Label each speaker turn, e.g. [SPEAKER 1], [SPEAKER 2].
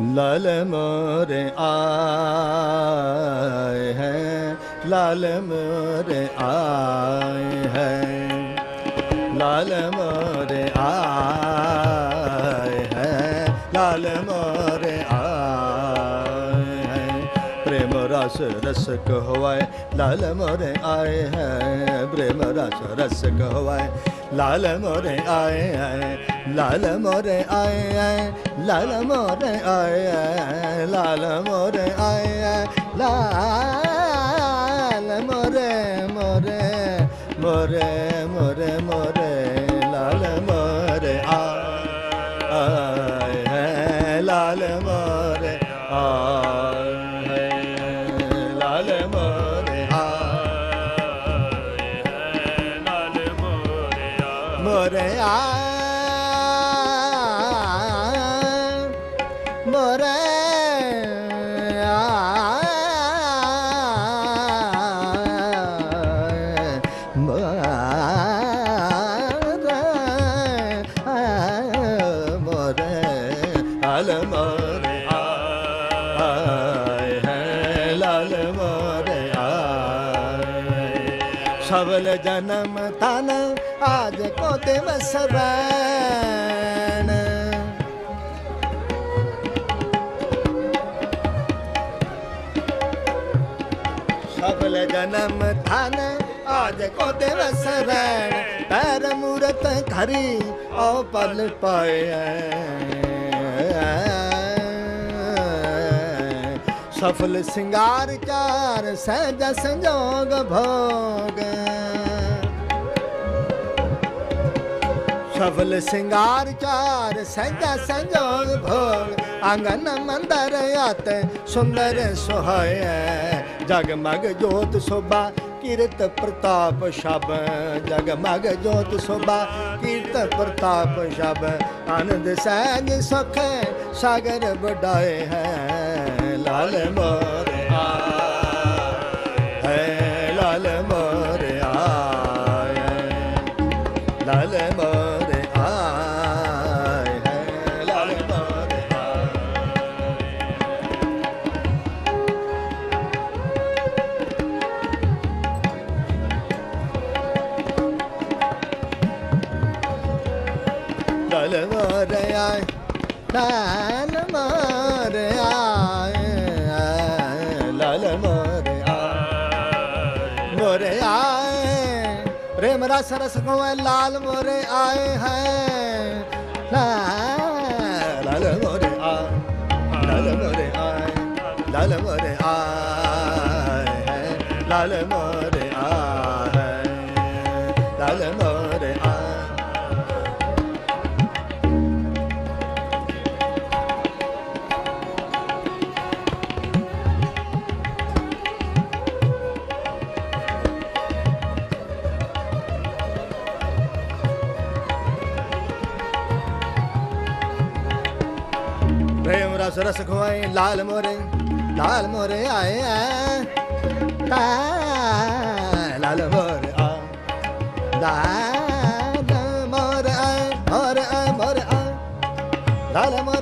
[SPEAKER 1] ਲਾਲ ਮੋਰ ਆਏ ਹੈ ਲਾਲ ਮੋਰ ਆਏ ਹੈ ਲਾਲ ਮੋਰ ਆਏ ਹੈ ਲਾਲ ਮੋਰ ਆਏ ਹੈ ਪ੍ਰੇਮ ਰਸ ਰਸ ਕਹਵਾਏ ਲਾਲ ਮੋਰ ਆਏ ਹੈ ਪ੍ਰੇਮ ਰਸ ਰਸ ਕਹਵਾਏ ਲਾਲ ਮੋਰੇ ਆਏ ਆਏ ਲਾਲ ਮੋਰੇ ਆਏ ਆਏ ਲਾਲ ਮੋਰੇ ਆਏ ਆਏ ਲਾਲ ਮੋਰੇ ਆਏ ਆਏ ਲਾਲ ਮੋਰੇ ਮੋਰੇ ਮੋਰੇ ਮੋਰੇ ਮੋਰੇ ਲਾਲ ਮੋਰੇ ਆਏ ਆਏ ਲਾਲ ਮੋਰੇ ਆਏ মোরয়া Alamare, ah. सबल जन्म तन आज को दिवस रैन सबल जन्म धन आज को दिवस रैन पैर मूरत खरी ओ पल पाए ਸਫਲ ਸਿੰਗਾਰ ਚਾਰ ਸਹਿਜ ਸੰਜੋਗ ਭੋਗ। ਸਫਲ ਸਿੰਗਾਰ ਚਾਰ ਸਹਿਜ ਸੰਜੋਗ ਭੋਗ। ਆਂਗਨ ਮੰਦਰ ਆਤ ਸੁੰਦਰ ਸੁਹਾਇਐ ਜਗਮਗ ਜੋਤ ਸੋਭਾ ਕੀਰਤ ਪ੍ਰਤਾਪ ਸ਼ਬ। ਜਗਮਗ ਜੋਤ ਸੋਭਾ ਕੀਰਤ ਪ੍ਰਤਾਪ ਸ਼ਬ। ਆਨੰਦ ਸਹਿਜ ਸੁਖ ਸਾਗਰ ਵਡਾਏ ਹੈ। ਲਾਲ ਮੋਰੇ ਹੈ ਲਾਲ ਮੋਰੇ ਆਏ ਲਾਲ ਮੋਰੇ ਆਏ ਹੈ ਲਾਲ ਮੋਰੇ ਲਾਲ ਮੋਰੇ ਲਾਲ ਮੋਰੇ ਆਏ ਪ੍ਰੇਮ ਰਸ ਰਸ ਕੋਏ ਲਾਲ ਮੋਰੇ ਆਏ ਹੈ। ਲਾਲ ਮੋਰੇ ਆਏ ਲਾਲ ਮੋਰੇ ਆਏ, ਲਾਲ ਮੋਰੇ ਆਏ ਹੈ। ਲਾਲ ਮੋਰੇ ਆਏ ਪ੍ਰੇਮ ਰਸ ਰਸ ਖਵਾਏ ਲਾਲ ਮੋਰੇ ਲਾਲ ਮੋਰੇ ਆਏ ਐ ਤਾ ਲਾਲ ਮੋਰੇ ਆ ਲਾਲ ਮੋਰੇ ਆਏ ਮੋਰੇ ਆਏ ਮੋਰੇ ਆਏ ਲਾਲ ਮੋਰੇ ਲਾਲ